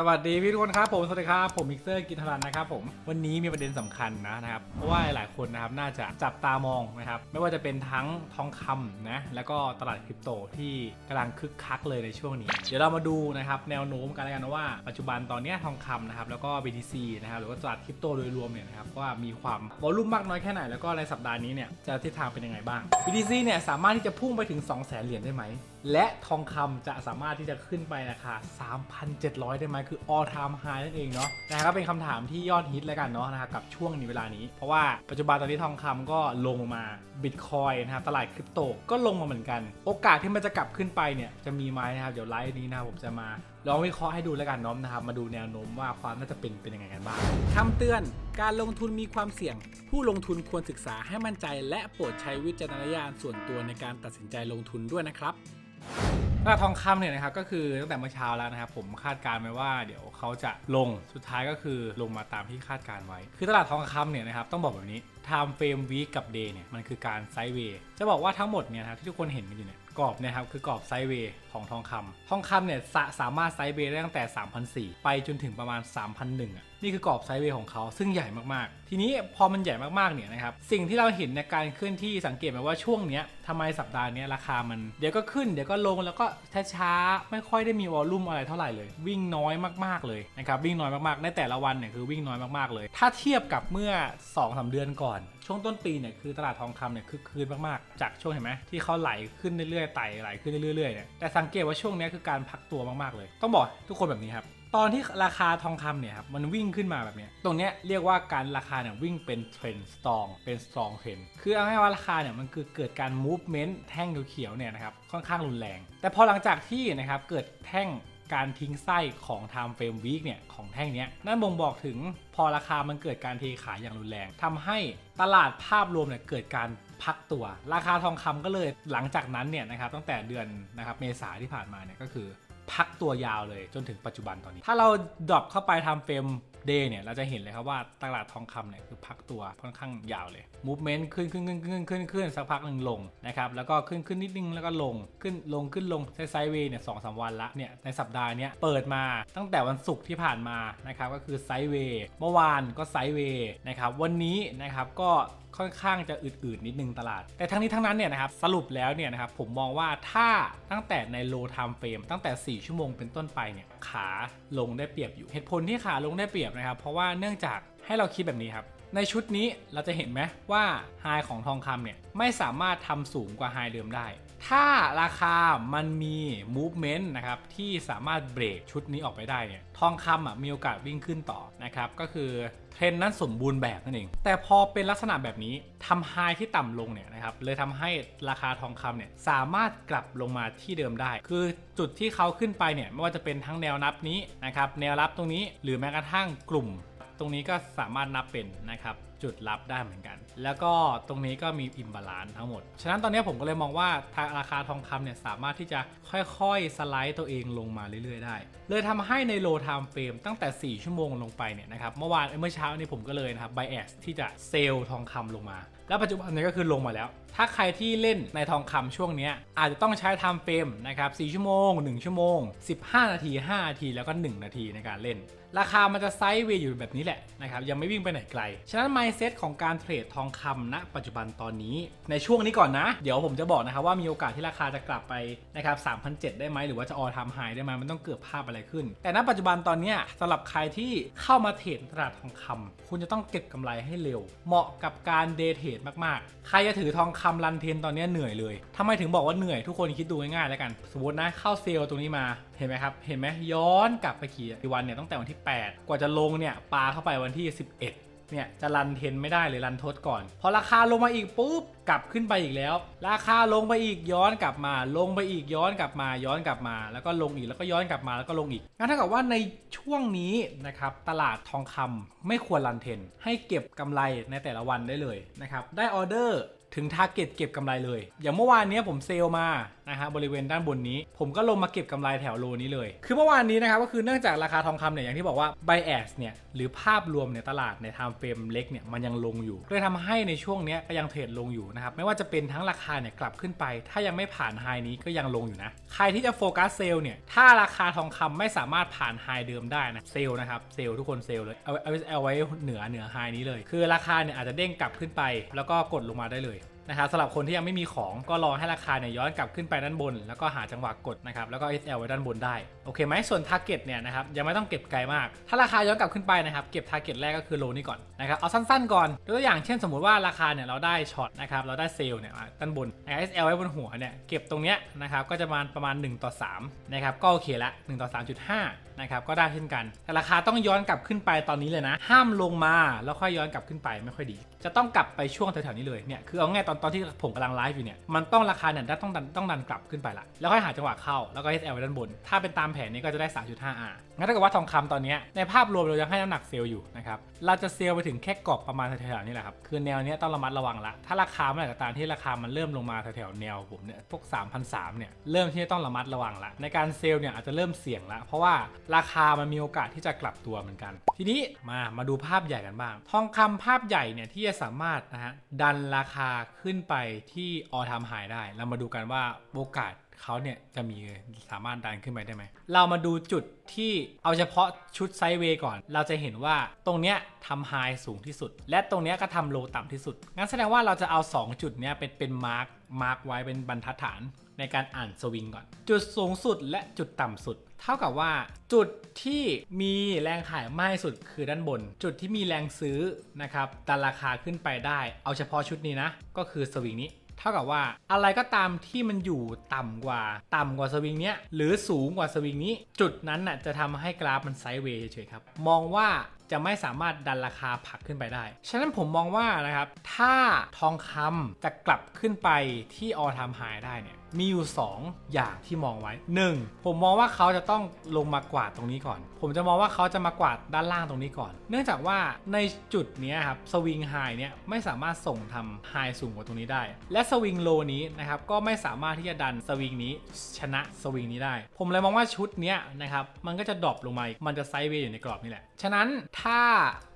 สวัสดีพี่ทุกคนครับผมสวัสดีครับผมมิกเซอร์กินทรันนะครับผมวันนี้มีประเด็นสำคัญนะนะครับเพราะว่าหลายคนนะครับน่าจะจับตามองนะครับไม่ว่าจะเป็นทั้งทองคำนะแล้วก็ตลาดคริปโตที่กำลังคึกคักเลยในช่วงนี้ เดี๋ยวเรามาดูนะครับแนวโน้มกันแล้วกันว่าปัจจุบันตอนนี้ทองคำนะครับแล้วก็ BTC นะครับหรือว่าตลาดคริปโตโดยรวมเนี่ยนะครับว่ามีความวอลลุ่มมากน้อยแค่ไหนแล้วก็ในสัปดาห์นี้เนี่ยจะทิศทางเป็นยังไงบ้าง BTC เนี่ยสามารถที่จะพุ่งไปถึง 2 0 0 0 0 0เหรียญได้ไหม และทองคำจะสามารถที่จะขึ้นไปราคา 3,700 ได้ไหมคือ all time high นั่นเองเนาะนะครับเป็นคำถามที่ยอดฮิตแล้วกันเนาะนะครับกับช่วงนี้เวลานี้ เพราะว่าปัจจุบันตอนนี้ทองคำก็ลงมาบิตคอยนะครับตลาดคริปโตก็ลงมาเหมือนกัน โอกาสที่มันจะกลับขึ้นไปเนี่ยจะมีไหมนะครับเดี๋ยวไลฟ์นี้นะครับผมจะมาลองวิเคราะห์ให้ดูแล้วกันน้อมนะครับมาดูแนวโน้มว่าความน่าจะเป็นเป็นยังไงกันบ้างคำเตือนการลงทุนมีความเสี่ยง ผู้ลงทุนควรศึกษาให้มั่นใจ และโปรดใช้วิจารณญาณส่วนตัวในการตัดสินใจลงทุนด้วยนะครับ ตลาดทองคำเนี่ยนะครับก็คือตั้งแต่เมื่อเช้าแล้วนะครับผมคาดการณ์ไว้ว่าเดี๋ยว เขาจะลงสุดท้ายก็คือลงมาตามที่คาดการไว้ คือตลาดทองคำเนี่ยนะครับต้องบอกแบบนี้ time frame week กับ day เนี่ยมันคือการไซด์เวย์จะบอกว่าทั้งหมดเนี่ยนะครับที่ทุกคนเห็นกันอยู่เนี่ยกรอบเนะครับคือกรอบไซด์เวย์ของทองคำทองคำเนี่ยสาสามารถไซด์เวย์ได้ตั้งแต่ 3,004 ไปจนถึงประมาณ 3,001อะนี่คือกรอบไซด์เวย์ของเขาซึ่งใหญ่มากๆ ทีนี้พอมันใหญ่มากๆเนี่ยนะครับสิ่งที่เราเห็นในการเคลื่อนที่สังเกตไหมว่าช่วงเนี้ยทำไมสัปดาห์นี้ราคามันเดี๋ยวก็ขึ้นเดี๋ยวก็ลงแล้วก็ช้าๆไม่ค่อยได้มีวอลลุ่มอะไรเท่าไหร่เลย วิ่งน้อยมากๆเลยนะครับวิ่งน้อยมากๆในแต่ละวันเนี่ยคือวิ่งน้อยมากๆเลย ถ้าเทียบกับเมื่อ2อสเดือนก่อน ช่วงต้นปีเนี่ยคือตลาดทองคำเนี่ยคือคืนมากๆ จากช่วงเห็นไหมที่เขาไหลขึ้นเรื่อยๆไต่ไหลขึ้นเรื่อยๆเนี่ยแต่สังเกตว่าช่วงนี้คือการพักตัวมากๆเลย ต้องบอกทุกคนแบบนี้ครับตอนที่ราคาทองคำเนี่ยครับมันวิ่งขึ้นมาแบบเนี้ยตรงเนี้ยเรียกว่าการราคาเนี่ยวิ่งเป็นเทรนด์สตรองเป็นสตรองเทรนคือเอาง่ายว่าราคาเนี่ยมันคือเกิดการ movement แท่งเขียวๆเนี่ยนะครับค่อนข้างรุนแรง แต่พอหลังจากที่นะครับเกิดแท่ง การทิ้งไส้ของ time frame week เนี่ยของแท่งนี้นั่นบ่งบอกถึงพอราคามันเกิดการเทขายอย่างรุนแรงทำให้ตลาดภาพรวมเนี่ยเกิดการพักตัว ราคาทองคำก็เลยหลังจากนั้นเนี่ยนะครับตั้งแต่เดือนนะครับเมษาที่ผ่านมาเนี่ยก็คือ พักตัวยาวเลยจนถึงปัจจุบันตอนนี้ ถ้าเราดรอปเข้าไปทำเฟรมเดย์เนี่ยเราจะเห็นเลยครับว่าตลาดทองคำเนี่ยคือพักตัวค่อนข้างยาวเลย movement ขึ้นขึ้นขึ้นขึ้นขึ้นขึ้นสักพักหนึ่งลงนะครับแล้วก็ขึ้นขึ้นนิดนึงแล้วก็ลงขึ้นลงขึ้นลงไซด์เวย์เนี่ยสองสามวันละเนี่ยในสัปดาห์เนี้ยเปิดมาตั้งแต่วันศุกร์ที่ผ่านมานะครับก็คือไซด์เวย์เมื่อวานก็ไซด์เวย์นะครับวันนี้นะครับก็ ค่อนข้างจะอืดๆนิดนึงตลาด แต่ทั้งนี้ทั้งนั้นเนี่ยนะครับสรุปแล้วเนี่ยนะครับผมมองว่าถ้าตั้งแต่ใน low time frame ตั้งแต่ 4 ชั่วโมงเป็นต้นไปเนี่ยขาลงได้เปรียบอยู่เหตุผลที่ขาลงได้เปรียบนะครับ เพราะว่าเนื่องจากให้เราคิดแบบนี้ครับ ในชุดนี้เราจะเห็นไหมว่าไฮของทองคำเนี่ยไม่สามารถทำสูงกว่าไฮเดิมได้ ถ้าราคามันมี movement นะครับที่สามารถเบรกชุดนี้ออกไปได้เนี่ยทองคำอะมีโอกาสวิ่งขึ้นต่อนะครับก็คือเทรนนั้นสมบูรณ์แบบนั่นเอง แต่พอเป็นลักษณะแบบนี้ทำไฮที่ต่ำลงเนี่ยนะครับเลยทำให้ราคาทองคำเนี่ยสามารถกลับลงมาที่เดิมได้ คือจุดที่เขาขึ้นไปเนี่ยไม่ว่าจะเป็นทั้งแนวนับนี้นะครับแนวรับตรงนี้หรือแม้กระทั่งกลุ่ม ตรงนี้ก็สามารถนับเป็นนะครับจุดรับได้เหมือนกัน แล้วก็ตรงนี้ก็มีอิมบาลานซ์ทั้งหมด ฉะนั้นตอนนี้ผมก็เลยมองว่าทางราคาทองคำเนี่ยสามารถที่จะค่อยๆ สไลด์ตัวเองลงมาเรื่อยๆ ได้ เลยทำให้ในโล time frame ตั้งแต่ 4 ชั่วโมงลงไปเนี่ยนะครับเมื่อวานเมื่อเช้านี้ผมก็เลยนะครับไบแอสที่จะเซลล์ทองคำลงมา แล้วปัจจุบันนี้ก็คือลงมาแล้ว ถ้าใครที่เล่นในทองคำช่วงนี้อาจจะต้องใช้ time frame นะครับ4ชั่วโมง 1 ชั่วโมง 15 นาที 5 นาที แล้วก็ 1 นาทีในการเล่น ราคามันจะไซด์เวย์อยู่แบบนี้แหละนะครับ ยังไม่วิ่งไปไหนไกล ฉะนั้น mindset ของการเทรดทองคำณปัจจุบันตอนนี้ในช่วงนี้ก่อนนะ เดี๋ยวผมจะบอกนะครับว่ามีโอกาสที่ราคาจะกลับไปนะครับ3,007ได้ไหมหรือว่าจะออทามไฮได้ไหมมันต้องเกิดภาพอะไรขึ้น แต่ณปัจจุบันตอนนี้สำหรับใครที่เข้ามาเทรดตลาดทองคำคุณจะต้องเก็บกำไรให้เร็ว เหมาะกับการเดย์เทรดมากๆ ใครจะถือทองคำรันเทนตอนนี้เหนื่อยเลยทำไมถึงบอกว่าเหนื่อยทุกคนคิดดูง่ายๆแล้วกัน สมมตินะเข้าเซลล์ตรงนี้มาเห็นไหมครับ เห็นไหมย้อนกลับไปขี่วันเนี่ยตั้งแต่วันที่ 8 กว่าจะลงเนี่ยปาเข้าไปวันที่ 11 เนี่ยจะรันเทนไม่ได้เลยรันทดก่อน พอราคาลงมาอีกปุ๊บกลับขึ้นไปอีกแล้ว ราคาลงไปอีกย้อนกลับมา ลงไปอีกย้อนกลับมาย้อนกลับมา แล้วก็ลงอีกแล้วก็ย้อนกลับมาแล้วก็ลงอีกงั้นเท่ากับว่าในช่วงนี้นะครับตลาดทองคำไม่ควรรันเทน ให้เก็บกำไรในแต่ละวันได้เลยนะครับได้ออเดอร์ถึงทาร์เก็ตเก็บกำไรเลย อย่างเมื่อวานนี้ผมเซลมา นะฮะบริเวณด้านบนนี้ ผมก็ลงมาเก็บกำไรแถวโลนี้เลย คือเมื่อวานนี้นะครับก็คือเนื่องจากราคาทองคำเนี่ยอย่างที่บอกว่า bias เนี่ยหรือภาพรวมเนี่ยตลาดในไทม์เฟรมเล็กเนี่ยมันยังลงอยู่เลยทำให้ในช่วงนี้ก็ยังเทรดลงอยู่นะครับไม่ว่าจะเป็นทั้งราคาเนี่ยกลับขึ้นไป ถ้ายังไม่ผ่านไฮนี้ก็ยังลงอยู่นะใครที่จะโฟกัสเซลล์เนี่ยถ้าราคาทองคำไม่สามารถผ่านไฮเดิมได้นะเซลล์นะครับเซลล์ทุกคนเซลล์เลยเอาเอาเอาไว้เหนือเหนือไฮนี้เลย คือราคาเนี่ยอาจจะเด้งกลับขึ้นไป แล้วก็กดลงมาได้เลย นะครับสำหรับคนที่ยังไม่มีของก็ลองให้ราคาเนี่ยย้อนกลับขึ้นไปด้านบน แล้วก็หาจังหวะกดนะครับแล้วก็ SL ไว้ด้านบนได้ โอเคไหมส่วน Target เนี่ยนะครับยังไม่ต้องเก็บไกลมาก ถ้าราคาย้อนกลับขึ้นไปนะครับเก็บ Target แรกก็คือโลนี้ก่อนนะครับเอาสั้นๆก่อนตัวอย่างเช่นสมมุติว่าราคาเนี่ยเราได้ช็อตนะครับเราได้เซลล์เนี่ยด้านบนนะครับ SL ไว้บนหัวเนี่ยเก็บตรงเนี้ยนะครับก็จะประมาณประมาณ 1 ต่อ3นะครับก็โอเคละ1ต่อ3.5นะครับก็ได้เช่นกัน แต่ราคาต้องย้อนกลับขึ้นไปตอนนี้เลยนะ ห้ามลงมาแล้วค่อยย้อนกลับขึ้นไปไม่ค่อยดี จะต้องกลับไปช่วงแถวๆนี้เลยเนี่ยคือเอาง่ายตอนตอนที่ผมกำลังไลฟ์อยู่เนี่ยมันต้องราคาเนี่ยต้องดันต้องดันกลับขึ้นไปละแล้วค่อยหาจังหวะเข้าแล้วก็ SL ไว้ด้านบน ถ้าเป็นตามแผนนี้ก็จะได้ 3.5R งั้นถ้าเกิดว่าทองคำตอนนี้ในภาพรวมเรายังให้น้ำหนักเซลล์อยู่นะครับ เราจะเซลล์ไปถึงแค่กรอบประมาณแถวๆนี้แหละครับ คือแนวนี้ต้องระมัดระวังละ ถ้าราคาเมื่อไหร่ก็ตามที่ราคามันเริ่มลงมาแถวๆแนวผมเนี่ยพวก3,003เนี่ยเริ่มที่จะต้องระมัดระวังละ ในการเซลล์เนี่ยอาจจะเริ่มเสี่ยงละ เพราะว่าราคามันมีโอกาสที่จะกลับตัวเหมือนกัน ทีนี้มามาดูภาพใหญ่กันบ้าง ทองคำภาพใหญ่เนี่ยที่จะสามารถนะฮะดันราคาขึ้นไปที่ออทามไฮได้ เรามาดูกันว่าโอกาส เขาเนี่ยจะมีสามารถดันขึ้นไปได้ไหม เรามาดูจุดที่เอาเฉพาะชุดไซด์เวย์ก่อน เราจะเห็นว่าตรงเนี้ยทำไฮสูงที่สุด และตรงเนี้ยก็ทำโลต่ำที่สุด งั้นแสดงว่าเราจะเอา 2 จุดเนี้ยเป็นเป็นมาร์กมาร์กไว้เป็นบรรทัดฐานในการอ่านสวิงก่อน จุดสูงสุดและจุดต่ำสุด เท่ากับว่า จุดที่มีแรงขายมากที่สุดคือด้านบน จุดที่มีแรงซื้อนะครับดันราคาขึ้นไปได้ เอาเฉพาะชุดนี้นะ ก็คือสวิงนี้ เท่ากับว่าอะไรก็ตามที่มันอยู่ต่ำกว่า ต่ำกว่าสวิงเนี้ยหรือสูงกว่าสวิงนี้ จุดนั้นน่ะจะทำให้กราฟมันไซด์เวย์เฉยๆครับ มองว่าจะไม่สามารถดันราคาผักขึ้นไปได้ ฉะนั้นผมมองว่านะครับ ถ้าทองคำจะกลับขึ้นไปที่ออทามไฮได้เนี่ย มีอยู่ 2 อย่างที่มองไว้ 1. ผมมองว่าเขาจะต้องลงมากวาดตรงนี้ก่อน ผมจะมองว่าเขาจะมากวาดด้านล่างตรงนี้ก่อน เนื่องจากว่าในจุดนี้ครับสวิงไฮเนี่ยไม่สามารถส่งทำไฮสูงกว่าตรงนี้ได้ และสวิงโลนี้นะครับก็ไม่สามารถที่จะดันสวิงนี้ชนะสวิงนี้ได้ ผมเลยมองว่าชุดนี้นะครับมันก็จะดรอปลงมามันจะไซด์เวย์อยู่ในกรอบนี่แหละ ฉะนั้นถ้า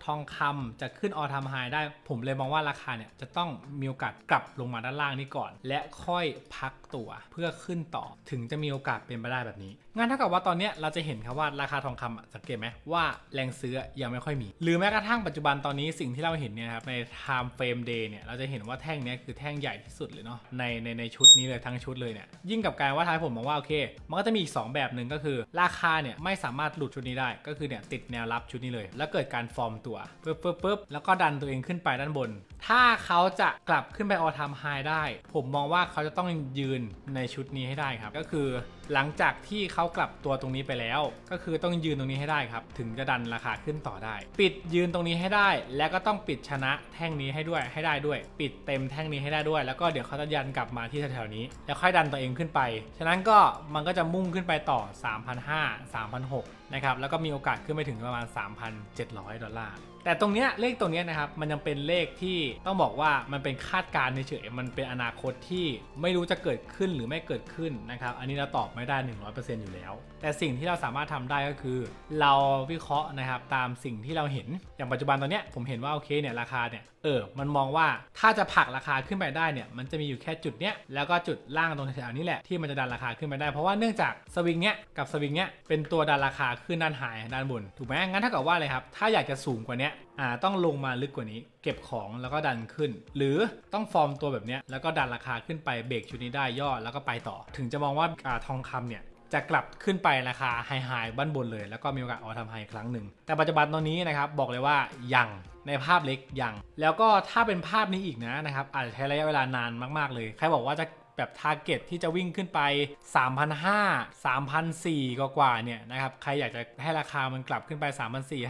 ทองคำจะขึ้นออทามไฮได้ ผมเลยมองว่าราคาเนี่ยจะต้องมีโอกาสกลับลงมาด้านล่างนี้ก่อน และค่อยพักตัวเพื่อขึ้นต่อถึงจะมีโอกาสเป็นไปได้แบบนี้งั้นเท่ากับว่าตอนเนี้ยเราจะเห็นครับว่าราคาทองคำสังเกตไหมว่าแรงซื้อยังไม่ค่อยมี หรือแม้กระทั่งปัจจุบันตอนนี้สิ่งที่เราเห็นเนี่ยครับใน time frame day เนี่ยเราจะเห็นว่าแท่งเนี้ยคือแท่งใหญ่ที่สุดเลยเนาะในในในชุดนี้เลยทั้งชุดเลยเนี่ยยิ่งกับการว่าท้ายผมมองว่าโอเค มันก็จะมีอีก 2 แบบหนึ่งก็คือ ราคาเนี่ยไม่สามารถหลุดชุดนี้ได้ ก็คือเนี่ยติดแนวรับชุดนี้เลย แล้วเกิดการฟอร์มตัวปึ๊บปึ๊บปึ๊บแล้วก็ดันตัวเองขึ้นไปด้านบน ถ้าเขาจะกลับขึ้นไปออทามไฮได้ ผมมองว่าเขาจะต้องยืนในชุดนี้ให้ได้ครับ ก็คือหลังจากที่เขากลับตัวตรงนี้ไปแล้ว ก็คือต้องยืนตรงนี้ให้ได้ครับ ถึงจะดันราคาขึ้นต่อได้ ปิดยืนตรงนี้ให้ได้ แล้วก็ต้องปิดชนะแท่งนี้ให้ด้วยให้ได้ด้วย ปิดเต็มแท่งนี้ให้ได้ด้วย แล้วก็เดี๋ยวเขาจะยันกลับมาที่แถวๆนี้ แล้วค่อยดันตัวเองขึ้นไป ฉะนั้นก็มันก็จะมุ่งขึ้นไปต่อ 3,500 3,600นะครับแล้วก็มีโอกาสขึ้นไปถึงประมาณ 3,700 ดอลลาร์แต่ตรงเนี้ยเลขตรงเนี้ยนะครับมันยังเป็นเลขที่ต้องบอกว่ามันเป็นคาดการณ์เฉยมันเป็นอนาคตที่ไม่รู้จะเกิดขึ้นหรือไม่เกิดขึ้นนะครับอันนี้เราตอบไม่ได้ 100%อยู่แล้ว แต่สิ่งที่เราสามารถทำได้ก็คือ เราวิเคราะห์นะครับตามสิ่งที่เราเห็นอย่างปัจจุบันตอนเนี้ยผมเห็นว่าโอเคเนี่ยราคาเนี่ยเออมันมองว่าถ้าจะผลักราคาขึ้นไปได้เนี่ยมันจะมีอยู่แค่จุดเนี้ยแล้วก็จุดล่างตรงแถวๆนี้แหละที่มันจะดันราคาขึ้นไปได้เพราะว่าเนื่องจากสวิงเนี้ยกับสวิงเนี้ยเป็นตัวดันราคาขึ้นด้านหายด้านบนถูกไหมงั้นถ้าเกิดว่าอะไรครับถ้าอยากจะสูงกว่านี้ยอ่าต้องลงมาลึกกว่านี้ เก็บของแล้วก็ดันขึ้น หรือต้องฟอร์มตัวแบบเนี้ยแล้วก็ดันราคาขึ้นไปเบรกชุดนี้ได้ย่อแล้วก็ไปต่อ ถึงจะมองว่าอ่าทองคำเนี่ยจะกลับขึ้นไปราคาไฮไฮบ้านบนเลย แล้วก็มีโอกาสออทำไฮครั้งหนึ่ง แต่ปัจจุบันตอนนี้นะครับ บอกเลยว่ายังในภาพเล็กยัง แล้วก็ถ้าเป็นภาพนี้อีกนะนะครับ อาจจะใช้ระยะเวลานานมากๆเลย ใครบอกว่าจะแบบทาร์เก็ตที่จะวิ่งขึ้นไป 3,500 3,400กว่าเนี่ยนะครับ ใครอยากจะให้ราคามันกลับขึ้นไป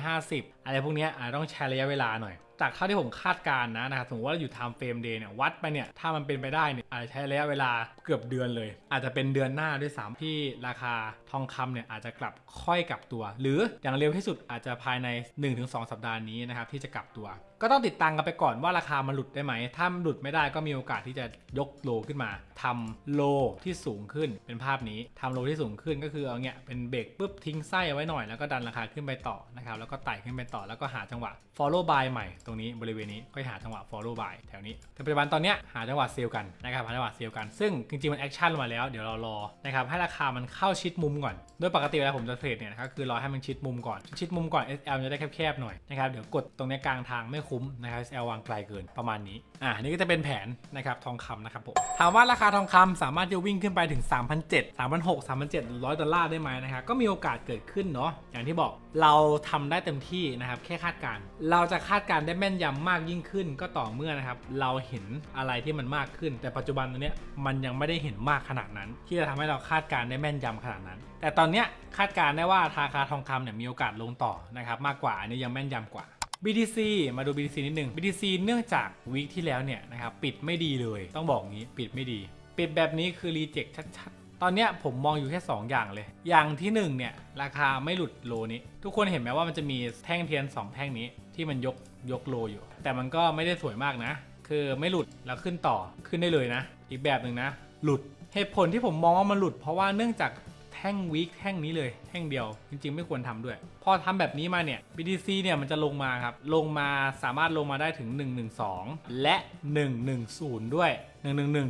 3,450อะไรพวกนี้อาจจะต้องใช้ระยะเวลาหน่อย จากเท่าที่ผมคาดการณ์นะนะครับสมมติว่าอยู่ time frame day เนี่ยวัดไปเนี่ยถ้ามันเป็นไปได้เนี่ยอาจจะใช้ระยะเวลาเกือบเดือนเลย อาจจะเป็นเดือนหน้าด้วยซ้ำที่ราคาทองคำเนี่ยอาจจะกลับค่อยกลับตัว หรืออย่างเร็วที่สุดอาจจะภายใน 1-2 สัปดาห์นี้นะครับที่จะกลับตัว ก็ต้องติดตามกันไปก่อนว่าราคามันหลุดได้ไหม ถ้ามันหลุดไม่ได้ก็มีโอกาสที่จะยกโลขึ้นมาทำโลที่สูงขึ้นเป็นภาพนี้ทำโลที่สูงขึ้นก็คือเอาเงี้ยเป็นเบรกปุ๊บทิ้งไส้ไว้หน่อยแล้วก็ดันราคาขึ้นไปต่อนะครับแล้วก็ไต่ขึ้นไปต่อแล้วก็หาจังหวะ follow buy ใหม่ตรงนี้บริเวณนี้ก็หาจังหวะ follow buy แถวนี้แต่ปัจจุบันตอนเนี้ยหาจังหวะเซลล์กันนะครับหาจังหวะเซลล์กันซึ่งจริงๆมันแอคชั่นมาแล้วเดี๋ยวเรารอนะครับให้ราคามันเข้าชิดมุมก่อน โดยปกติเวลาผมจะเทรดเนี่ยนะครับคือรอให้มันชิดมุมก่อน ชิดมุมก่อน SL จะได้แคบๆหน่อยนะครับเดี๋ยวกดตรงนี้กลางทางไม่คุ้มนะครับ SL วางไกลเกินประมาณนี้อ่านี่ก็จะเป็นแผนนะครับทองคำนะครับผมถามว่าราคาทองคำสามารถจะวิ่งขึ้นไปถึง3,700 3,600 3,700ดอลลาร์ได้ไหมนะครับก็มีโอกาสเกิดขึ้นเนาะอย่างที่บอกเราทำได้เต็มที่นะครับ แค่คาดการ เราจะคาดการได้แม่นยำมากยิ่งขึ้นก็ต่อเมื่อนะครับ เราเห็นอะไรที่มันมากขึ้น แต่ปัจจุบันตอนนี้มันยังไม่ได้เห็นมากขนาดนั้น ที่จะทำให้เราคาดการได้แม่นยำขนาดนั้น แต่ตอนนี้คาดการได้ว่าราคาทองคำเนี่ยมีโอกาสลงต่อนะครับมากกว่าอันนี้ยังแม่นยำกว่า BTC มาดู BTC นิดหนึ่ง BTC เนื่องจากวีคที่แล้วเนี่ยนะครับปิดไม่ดีเลย ต้องบอกงี้ปิดไม่ดี ปิดแบบนี้คือรีเจ็คชัด ตอนเนี้ยผมมองอยู่แค่ 2 อย่างเลย อย่างที่1เนี่ยราคาไม่หลุดโลนี้ ทุกคนเห็นไหมว่ามันจะมีแท่งเทียน 2 แท่งนี้ที่มันยกยกโลอยู่ แต่มันก็ไม่ได้สวยมากนะ คือไม่หลุดแล้วขึ้นต่อขึ้นได้เลยนะ อีกแบบหนึ่งนะ หลุดเหตุผลที่ผมมองว่ามันหลุด เพราะว่าเนื่องจาก แท่งวีคแท่งนี้เลยแท่งเดียว จริง ๆ ไม่ควรทำด้วย พอทำแบบนี้มาเนี่ย BTC เนี่ยมันจะลงมาครับ ลงมาสามารถลงมาได้ถึง 112 และ 110 ด้วย 111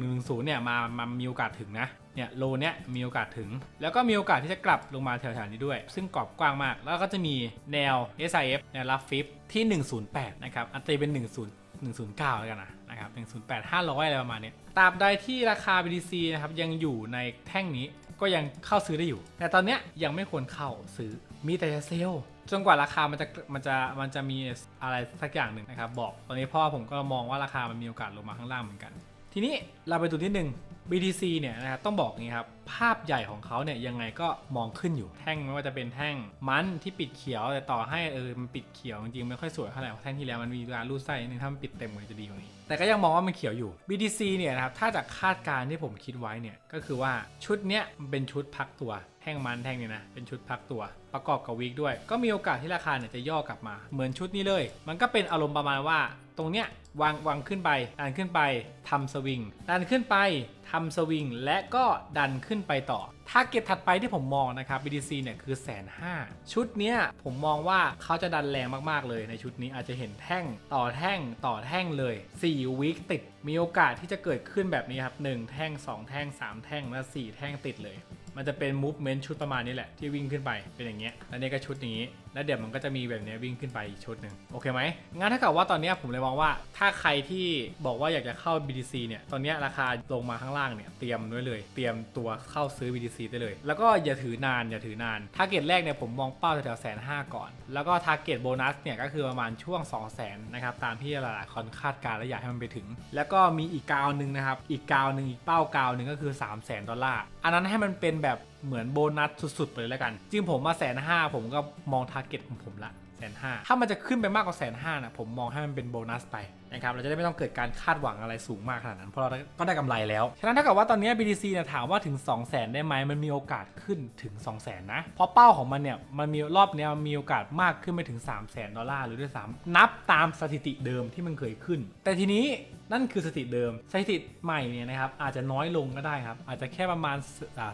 110 เนี่ยมามามีโอกาสถึงนะเนี่ยโลเนี้ยมีโอกาสถึง แล้วก็มีโอกาสที่จะกลับลงมาแถวๆนี้ด้วย ซึ่งกรอบกว้างมาก แล้วก็จะมีแนว SIF แนวรับฟิปที่ 108 นะครับ อันตีเป็น 10 109 แล้วกันนะนะครับ108 500 อะไรประมาณนี้ตราบใดที่ราคา BTC นะครับยังอยู่ในแท่งนี้ ก็ยังเข้าซื้อได้อยู่ แต่ตอนเนี้ยยังไม่ควรเข้าซื้อมีแต่จะเซลล์จนกว่าราคามันจะมันจะมันจะมีอะไรสักอย่างหนึ่งนะครับบอกตอนนี้พ่อผมก็มองว่าราคามันมีโอกาสลงมาข้างล่างเหมือนกัน ทีนี้เราไปดูนิดนึง BTC เนี่ยนะครับต้องบอกอย่างนี้ครับ ภาพใหญ่ของเขาเนี่ยยังไงก็มองขึ้นอยู่แท่งไม่ว่าจะเป็นแท่งมันที่ปิดเขียวแต่ต่อให้เออมันปิดเขียวจริงๆไม่ค่อยสวยเท่าไหร่เพราะแท่งที่แล้วมันมีการรูดไส้นึงถ้ามันปิดเต็มมันจะดีกว่านี้ แต่ก็ยังมองว่ามันเขียวอยู่ BTC เนี่ยนะครับถ้าจากคาดการณ์ที่ผมคิดไว้เนี่ยก็คือว่าชุดเนี้ยมันเป็นชุดพักตัวแท่งมันแท่งเนี้นะเป็นชุดพักตัว ประกอบกับวีคด้วย ก็มีโอกาสที่ราคาเนี่ยจะย่อกลับมาเหมือนชุดนี้เลย มันก็เป็นอารมณ์ประมาณว่า ตรงเนี้ยวางวางขึ้นไปดันขึ้นไปทำสวิงดันขึ้นไปทำสวิงและก็ดันขึ้นไปต่อทาร์เก็ตถัดไปที่ผมมองนะครับ BTC เนี่ยคือแสนห้าชุดเนี้ยผมมองว่าเขาจะดันแรงมากๆเลยในชุดนี้อาจจะเห็นแท่งต่อแท่งต่อแท่งเลย4วีคติด มีโอกาสที่จะเกิดขึ้นแบบนี้ครับ 1 แท่ง 2 แท่ง 3 แท่งและ4แท่งติดเลย มันจะเป็น movement ชุดประมาณนี้แหละที่วิ่งขึ้นไปเป็นอย่างเงี้ยแล้วนี่ก็ชุดนี้แล้วเดี๋ยวมันก็จะมีแบบนี้วิ่งขึ้นไปอีกชุดหนึ่งโอเคไหมงั้นถ้าเกิดว่าตอนนี้ผมเลยมองว่าถ้าใครที่บอกว่าอยากจะเข้า BTC เนี่ยตอนนี้ราคาลงมาข้างล่างเนี่ยเตรียมไว้เลย เตรียมตัวเข้าซื้อ BTC ได้เลย แล้วก็อย่าถือนานอย่าถือนานทาร์เก็ตแรกเนี่ยผมมองเป้าแถวๆแสนห้าก่อน แล้วก็ทาร์เก็ตโบนัสเนี่ยก็คือประมาณช่วง 2 0 0 0 0นนะครับตามที่หลายๆคนคาดการณ์และอยากให้มันไปถึง แล้วก็มีอีกกาวหนึ่งนะครับอีกกาวหนึ่งอีกเป้ากาวหนึ่งก็คือ 3 0 0 0 0 0ดอลลาร์อันนั้นให้มันเป็นแบบ เหมือนโบนัสสุดๆไปเลยแล้วกันจริงผมมาแสนห้าผมก็มองทาร์เก็ตของผมละแสนห้าถ้ามันจะขึ้นไปมากกว่าแสนห้านะผมมองให้มันเป็นโบนัสไป นะครับเราจะได้ไม่ต้องเกิดการคาดหวังอะไรสูงมากขนาดนั้น เพราะเราก็ได้กำไรแล้ว ฉะนั้นถ้าเกิดว่าตอนนี้ BTC เนี่ยถามว่าถึง 2 0 0 0 0 0 ได้ไหมมันมีโอกาสขึ้นถึง 2 0 0 0 0 0นะ เพราะเป้าของมันเนี่ยมันมีรอบเนี้ยมันมีโอกาสมากขึ้นไปถึง 3 0 0 0 0 0 ดอลลาร์หรือด้วยซ้ำนับตามสถิติเดิมที่มันเคยขึ้น แต่ทีนี้นั่นคือสถิติเดิมสถิติใหม่เนี่ยนะครับอาจจะน้อยลงก็ได้ครับอาจจะแค่ประมาณ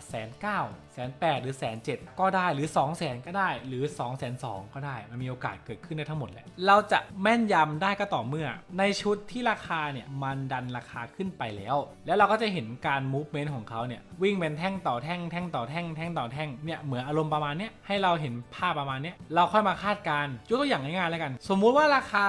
แสนเก้าแสนแปดหรือแสนเจ็ดก็ได้หรือ2 0 0แสนก็ได้หรือ2 0 0 0 0 2ก็ได้ มันมีโอกาสเกิดขึ้นได้ทั้งหมดแหละเราจะแม่นยำได้ก็ต่อเมื่อในชุดที่ราคาเนี่ยมันดันราคาขึ้นไปแล้ว แล้วเราก็จะเห็นการมูฟเมนต์ของเขาเนี่ยวิ่งเป็นแท่งต่อแท่งแท่งต่อแท่งแท่งต่อแท่งเนี่ยเหมือนอารมณ์ประมาณเนี้ยให้เราเห็นภาพประมาณเนี้ยเราค่อยมาคาดการณ์ยกตัวอย่างง่ายๆแล้วกัน สมมุติว่าราคา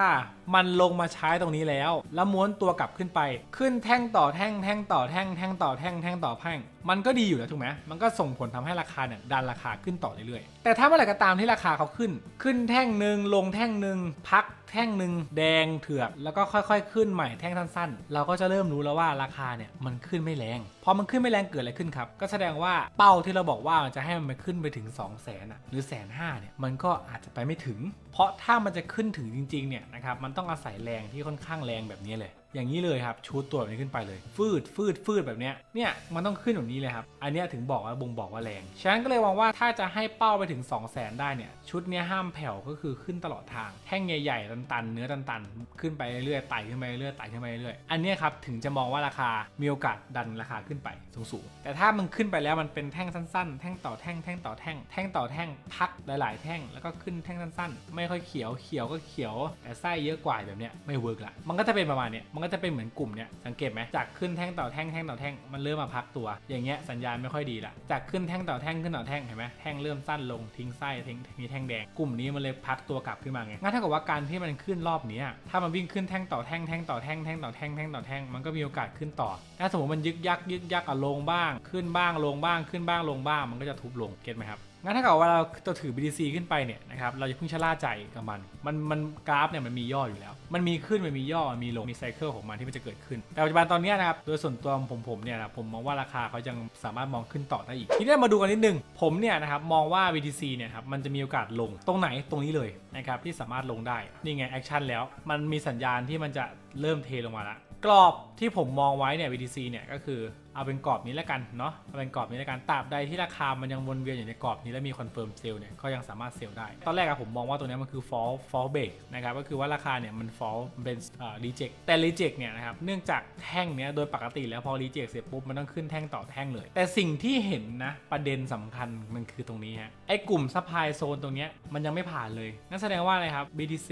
มันลงมาใช้ตรงนี้แล้ว แล้วม้วนตัวกลับขึ้นไป ขึ้นแท่งต่อแท่งแท่งต่อแท่งแท่งต่อแท่งแท่งต่อแท่ง มันก็ดีอยู่แล้วถูกไหมมันก็ส่งผลทำให้ราคาเนี่ยดันราคาขึ้นต่อเรื่อยๆ แต่ถ้าเมื่อไหร่ก็ตามที่ราคาเขาขึ้น ขึ้นแท่งหนึ่งลงแท่งหนึ่งพักแท่งหนึ่งแดงเถือกแล้วก็ค่อยๆ ขึ้นใหม่แท่งสั้นๆ เราก็จะเริ่มรู้แล้วว่าราคาเนี่ยมันขึ้นไม่แรง อมันขึ้นไม่แรงเกิดอะไรขึ้นครับ ก็แสดงว่าเป้าที่เราบอกว่ามันจะให้มันไปขึ้นไปถึง 2 0 0 0 0นอะหรือแสนห้าเนี่ยมันก็อาจจะไปไม่ถึง เพราะถ้ามันจะขึ้นถึงจริงๆเนี่ยนะครับมันต้องอาศัยแรงที่ค่อนข้างแรงแบบนี้เลย อย่างนี้เลยครับชูดตัวแบบนี้ขึ้นไปเลย ฟืดฟืดฟืดแบบเนี้ยเนี่ยมันต้องขึ้นแบบนี้เลยครับอันนี้ถึงบอกว่าบ่งบอกว่าแรงฉะนั้นก็เลยมองว่าถ้าจะให้เป้าไปถึง 2 0 0 0 0 0ได้เนี่ยชุดนี้ห้ามแผ่วก็คือขึ้นตลอดทางแท่งใหญ่ๆตันๆเนื้อตันๆขึ้นไปเรื่อยๆไต่ขึ้นไปเรื่อยๆไต่ขึ้นไปเรื่อยๆอันนี้ครับถึงจะมองว่าราคามีโอกาสดันราคาขึ้นไปสูงๆแต่ถ้ามันขึ้นไปแล้วมันเป็นแท่งสั้นๆ แท่งต่อแท่งแท่งต่อแท่งแท่งต่อแท่งพักหลายๆ แท่งแล้วก็ขึ้นแท่งสั้นๆ ไม่ค่อยเขียวเขียวก็เขียว แต่ไส้เยอะกว่าแบบเนี้ยไม่เวิร์กละมันก็จะเป็นประมาณเนี้ยมันก็จะเป็นเหมือนกลุ่มเนี้ยสังเกตไหมจากขึ้นแท่งต่อแท่งแท่งต่อแท่งมันเริ่มมาพักตัว อย่างเงี้ยสัญญาณไม่ค่อยดีละจากขึ้นแท่งต่อแท่งขึ้นต่อแท่งเห็นไหมแท่งเริ่มสั้นลงทิ้งไส้ทิ้งมีแท่งแดงกลุ่มนี้มันเลยพักตัวกลับขึ้นมาไงงั้นเท่ากับว่าการที่มันขึ้นรอบนี้ถ้ามันวิ่งขึ้นแท่งต่อแท่งแท่งต่อแท่งแท่งต่อแท่งแท่งต่อแท่งมันก็มีโอกาสขึ้นต่อถ้าสมมติมันยึกยักยึกยักอะลงบ้าง ขึ้นบ้างลงบ้างขึ้นบ้างลงบ้าง มันก็จะทุบลงเก็ตไหมครับงั้นถ้าเกิดว่าเราจะถือ BTC ขึ้นไปเนี่ยนะครับเราจะเพิ่งชะล่าใจกับมัน มันมันกราฟเนี่ยมันมีย่ออยู่แล้ว มันมีขึ้นมันมีย่อมันมีลงมีไซเคิลของมันที่มันจะเกิดขึ้น แต่ปัจจุบันตอนนี้นะครับโดยส่วนตัวผมผมเนี่ยนะผมมองว่าราคาเขายังสามารถมองขึ้นต่อได้อีก ทีนี้มาดูกันนิดนึงผมเนี่ยนะครับมองว่า BTC เนี่ยครับมันจะมีโอกาสลงตรงไหนตรงนี้เลยนะครับที่สามารถลงได้นี่ไงแอคชั่นแล้ว มันมีสัญญาณที่มันจะเริ่มเทลงมาละกรอบที่ผมมองไว้เนี่ย BTC เนี่ยก็คือ เอาเป็นกรอบนี้แล้วกันเนาะเอาเป็นกรอบนี้แล้วกันตราบใดที่ราคามันยังวนเวียนอยู่ในกรอบนี้และมีคอนเฟิร์มเซลล์เนี่ยก็ยังสามารถเซลล์ได้ ตอนแรกอะผมมองว่าตัวนี้มันคือ fall fall break นะครับก็คือว่าราคาเนี่ยมัน fall เป็นอ่า reject แต่ reject เนี่ยนะครับเนื่องจากแท่งเนี้ยโดยปกติแล้วพอ reject เสร็จปุ๊บมันต้องขึ้นแท่งต่อแท่งเลย แต่สิ่งที่เห็นนะประเด็นสำคัญมันคือตรงนี้ฮะไอ้กลุ่ม supply zone ตรงเนี้ยมันยังไม่ผ่านเลยนั่นแสดงว่าอะไรครับ BTC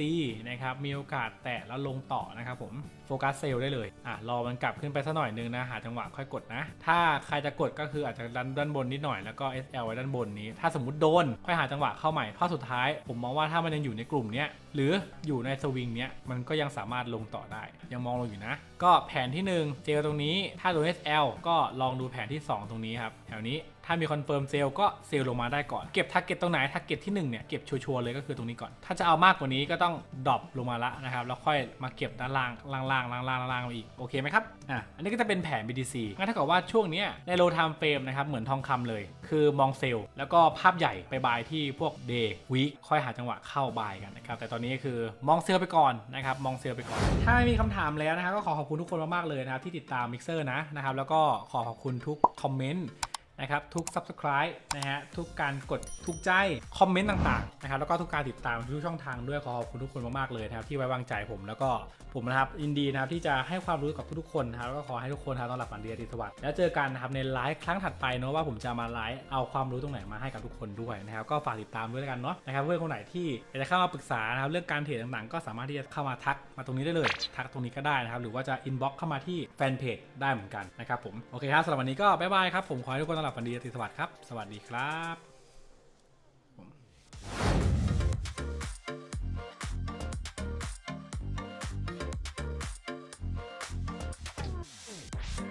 นะครับมีโอกาสแตะแล้วลงต่อนะครับผมโฟกัสเซลล์ได้เลยอะรอมันกลับขึ้นไปสักหน่อยนึงนะหาจังหวะค่อยกดนะถ้าใครจะกดก็คืออาจจะดันด้านบนนิดหน่อยแล้วก็ SL ไว้ด้านบนนี้ ถ้าสมมติโดนค่อยหาจังหวะเข้าใหม่เพอสุดท้าย ผมมองว่าถ้ามันยังอยู่ในกลุ่มเนี้ยหรืออยู่ในสวิงเนี้ยมันก็ยังสามารถลงต่อได้ ยังมองลงอยู่นะ ก็แผนที่ 1 เจลตรงนี้ถ้าโดน SL ก็ลองดูแผนที่ 2 ตรงนี้ครับแถวนี้ ถ้ามีคอนเฟิร์มเซลก็เซลลงมาได้ก่อน เก็บทาร์เก็ตตรงไหนทาร์เก็ตที่1เนี่ยเก็บชัวร์เลยก็คือตรงนี้ก่อน ถ้าจะเอามากกว่านี้ก็ต้องดรอปลงมาละนะครับแล้วค่อยมาเก็บด้านล่างล่างล่างล่างล่างล่างอีกโอเคไหมครับอะอันนี้ก็จะเป็นแผน BTC งั้นถ้าเกิดว่าช่วงนี้ในโลไทม์เฟรมนะครับเหมือนทองคำเลย คือมองเซลล์แล้วก็ภาพใหญ่ไปบายที่พวก day week ค่อยหาจังหวะเข้าบายกันนะครับแต่ตอนนี้คือมองเซลล์ไปก่อนนะครับมองเซลล์ไปก่อน ถ้าไม่มีคำถามแล้วนะครับก็ขอขอบคุณทุกคนมากๆเลยนะครับที่ติดตามมิกเซอร์นะนะครับแล้วก็ขอขอบคุณทุกคอมเมนต์ นะครับทุก subscribe นะฮะทุกการกดถูกใจ คอมเมนต์ต่างๆนะครับแล้วก็ทุกการติดตามทุกช่องทางด้วยขอขอบคุณทุกคนมากๆเลยนะครับที่ไว้วางใจผมแล้วก็ผมนะครับยินดีนะครับที่จะให้ความรู้กับทุกๆคนนะครับแล้วก็ขอให้ทุกคนนะครับต้อนรับฝันดีอาทิตย์สวัสดิ์แล้วเจอกันนะครับในไลฟ์ครั้งถัดไปเนาะว่าผมจะมาไลฟ์เอาความรู้ตรงไหนมาให้กับทุกคนด้วยนะครับก็ฝากติดตามด้วยกันเนาะนะครับเพื่อนคนไหนที่อยากจะเข้ามาปรึกษานะครับเรื่องการเทรดต่างๆ ก็สามารถที่จะเข้ามาทักมาตรงนี้ได้เลย ทักตรงนี้ก็ได้นะครับหรือว่าจะอินบ็อกเข้ามาที่แฟนเพจได้เหมือนกันนะครับผมโอเคครับสำหรับวันนี้ก็บ๊ายบายครับผมขอให้ทุกคนต้อนรับวันดีอาทิสวัสดิ์ครับ สวัสดีครับ